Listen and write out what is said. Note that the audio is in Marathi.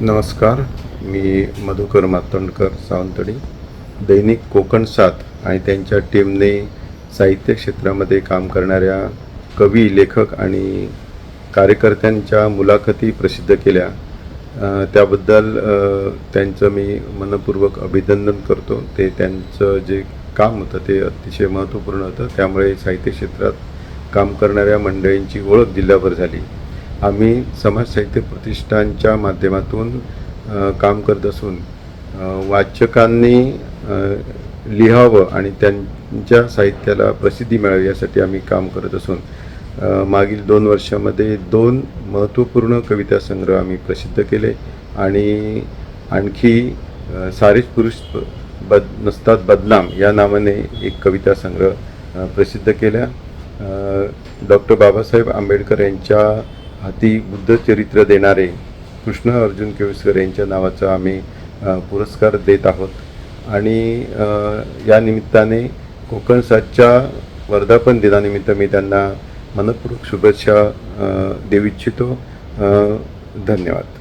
नमस्कार मी मधुकर मातोंडकर सावंतडी दैनिक कोकण साथ आणि त्यांच्या टीमने साहित्य क्षेत्रामध्ये काम करणाऱ्या कवी लेखक आणि कार्यकर्त्यांच्या मुलाखती प्रसिद्ध केल्या. त्याबद्दल त्यांचं मी मनपूर्वक अभिनंदन करतो. ते त्यांचं जे काम होतं ते अतिशय महत्त्वपूर्ण होतं. त्यामुळे साहित्य क्षेत्रात काम करणाऱ्या मंडळींची ओळख जिल्ह्याभर झाली. आम्ही समाज साहित्य प्रतिष्ठानच्या माध्यमातून काम करत असून वाचकांनी लिहावं आणि त्यांच्या साहित्याला प्रसिद्धी मिळावी यासाठी आम्ही काम करत असून मागील दोन वर्षामध्ये दोन महत्त्वपूर्ण कविता संग्रह आम्ही प्रसिद्ध केले आणि आणखी सारेच पुरुष बद नसतात बदनाम या नावाने एक कविता संग्रह प्रसिद्ध केल्या. डॉक्टर बाबासाहेब आंबेडकर यांच्या हाती बुद्धचरित्र देणारे कृष्ण अर्जुन केळुसकर यांच्या नावाचा आम्ही पुरस्कार देत आहोत. आणि या निमित्ताने कोकण सातच्या वर्धापन दिनानिमित्त मी त्यांना मनपूर्वक शुभेच्छा देऊ इच्छितो. धन्यवाद.